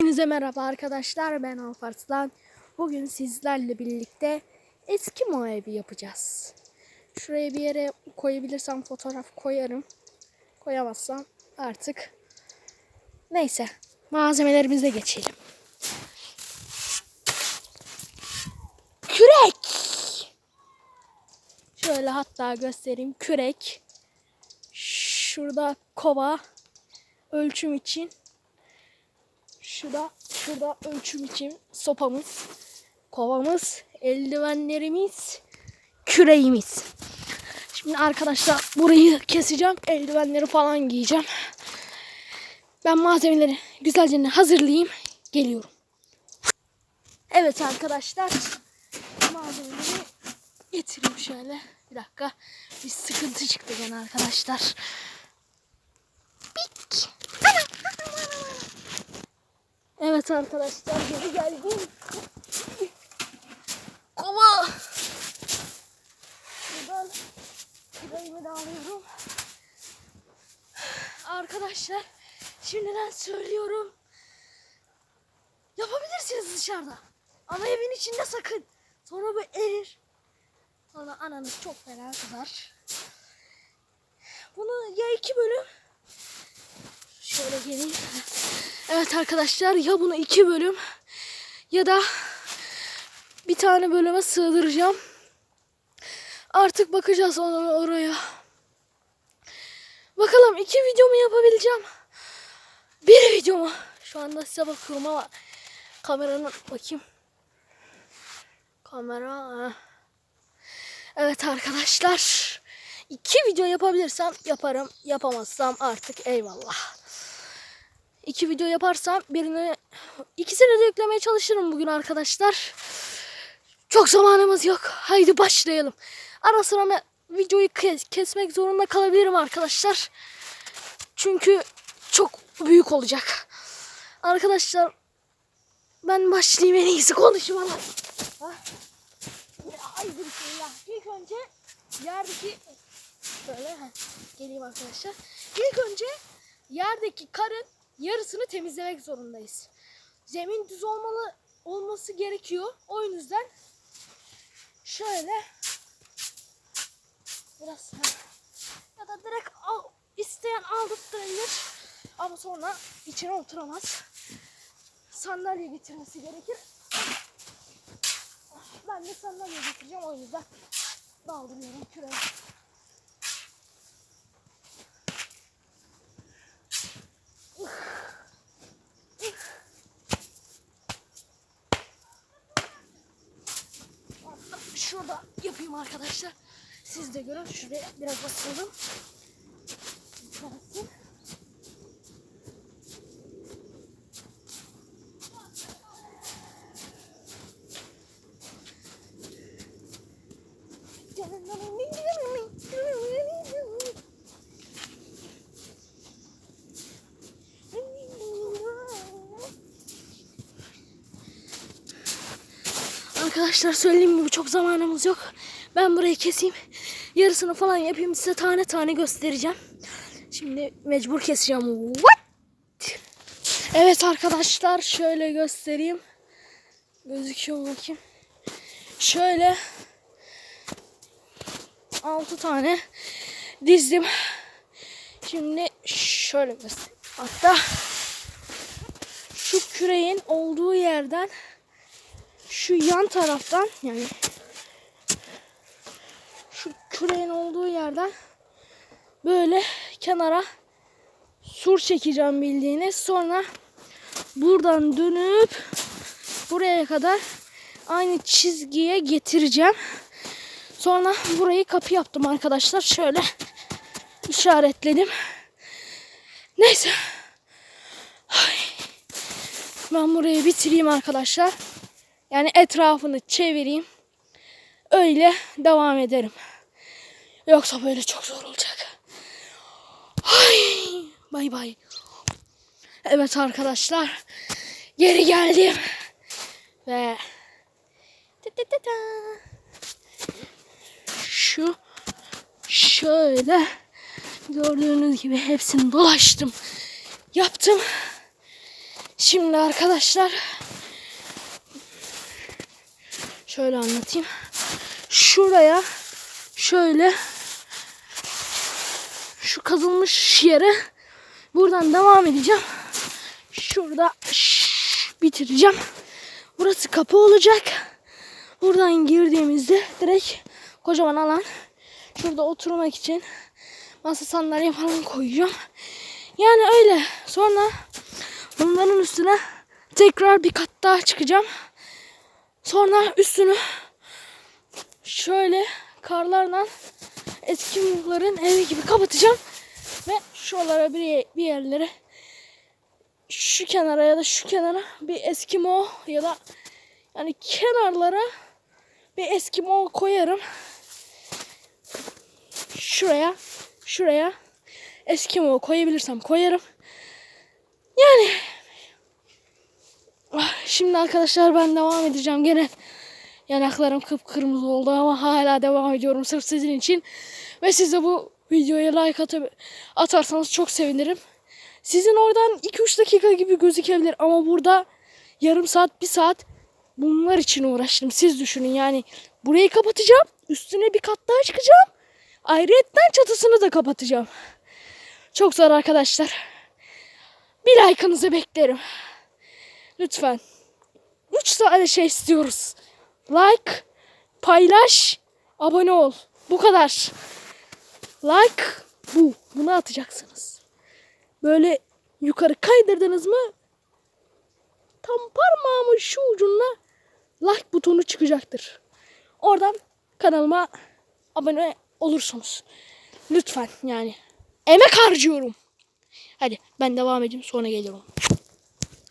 Hepinize merhaba arkadaşlar ben Alparslan. Bugün sizlerle birlikte eski evi yapacağız. Şuraya bir yere koyabilirsem fotoğraf koyarım. Koyamazsam artık neyse malzemelerimize geçelim. Kürek. Şöyle hatta göstereyim kürek. Şurada kova ölçüm için Şurada, şurada ölçüm için sopamız, kovamız, eldivenlerimiz, küreğimiz. Şimdi arkadaşlar burayı keseceğim. Eldivenleri falan giyeceğim. Ben malzemeleri güzelce hazırlayayım. Geliyorum. Evet arkadaşlar. Malzemeleri getireyim şöyle. Bir dakika. Bir sıkıntı çıktı gene arkadaşlar. Evet arkadaşlar geri geldim. Kova. Buradan küreğimi de alıyorum. Arkadaşlar şimdiden söylüyorum. Yapabilirsiniz dışarıda. Ama evin içinde sakın. Sonra bu erir. Sonra ananız çok fena kızar. Bunu ya iki bölüm Şöyle geleyim. Evet arkadaşlar ya bunu iki bölüm ya da bir tane bölüme sığdıracağım. Artık bakacağız ona oraya. Bakalım iki video mu yapabileceğim? Bir video mu? Şu anda size bakıyorum ama kameranın bakayım. Kamera. Evet arkadaşlar. iki video yapabilirsem yaparım. Yapamazsam artık eyvallah iki video yaparsam birini ikisini de yüklemeye çalışırım bugün arkadaşlar. Çok zamanımız yok. Haydi başlayalım. Ara sıra videoyu kes- kesmek zorunda kalabilirim arkadaşlar. Çünkü çok büyük olacak. Arkadaşlar ben başlayayım en iyisi konuşmalar. Ha? Haydi bismillah. İlk önce yerdeki şöyle ha, geleyim arkadaşlar. İlk önce yerdeki karın yarısını temizlemek zorundayız. Zemin düz olmalı olması gerekiyor. O yüzden şöyle biraz ya da direkt al, isteyen aldırtabilir. Ama sonra içine oturamaz. Sandalye getirmesi gerekir. Ben de sandalye getireceğim o yüzden daldırıyorum küreği. Şurada yapayım arkadaşlar. Siz de görün. Şuraya biraz basalım. Basın. Arkadaşlar söyleyeyim mi çok zamanımız yok. Ben burayı keseyim. Yarısını falan yapayım size tane tane göstereceğim. Şimdi mecbur keseceğim. What? Evet arkadaşlar şöyle göstereyim. Gözüküyor mu bakayım. Şöyle 6 tane dizdim. Şimdi şöyle göstereyim. Hatta şu küreğin olduğu yerden şu yan taraftan yani şu küreğin olduğu yerden böyle kenara sur çekeceğim bildiğiniz. Sonra buradan dönüp buraya kadar aynı çizgiye getireceğim. Sonra burayı kapı yaptım arkadaşlar. Şöyle işaretledim. Neyse. Ben burayı bitireyim arkadaşlar. Yani etrafını çevireyim. Öyle devam ederim. Yoksa böyle çok zor olacak. Ay, bay bay. Evet arkadaşlar. Geri geldim. Ve şu şöyle gördüğünüz gibi hepsini dolaştım. Yaptım. Şimdi arkadaşlar şöyle anlatayım. Şuraya şöyle şu kazılmış yere buradan devam edeceğim. Şurada bitireceğim. Burası kapı olacak. Buradan girdiğimizde direkt kocaman alan. Şurada oturmak için masa sandalye falan koyacağım. Yani öyle. Sonra bunların üstüne tekrar bir kat daha çıkacağım. Sonra üstünü şöyle karlarla eski muhların evi gibi kapatacağım. Ve şuralara bir, bir yerlere şu kenara ya da şu kenara bir Eskimo ya da yani kenarlara bir Eskimo koyarım. Şuraya, şuraya Eskimo koyabilirsem koyarım. Yani şimdi arkadaşlar ben devam edeceğim gene. Yanaklarım kıpkırmızı oldu ama hala devam ediyorum sırf sizin için. Ve siz de bu videoya like atıp atarsanız çok sevinirim. Sizin oradan 2-3 dakika gibi gözükebilir ama burada yarım saat, bir saat bunlar için uğraştım. Siz düşünün yani burayı kapatacağım. Üstüne bir kat daha çıkacağım. Ayrıyetten çatısını da kapatacağım. Çok zor arkadaşlar. Bir like'ınızı beklerim. Lütfen. Üç tane şey istiyoruz. Like, paylaş, abone ol. Bu kadar. Like bu. Bunu atacaksınız. Böyle yukarı kaydırdınız mı tam parmağımın şu ucuna like butonu çıkacaktır. Oradan kanalıma abone olursunuz. Lütfen yani. Emek harcıyorum. Hadi ben devam edeyim sonra geliyorum.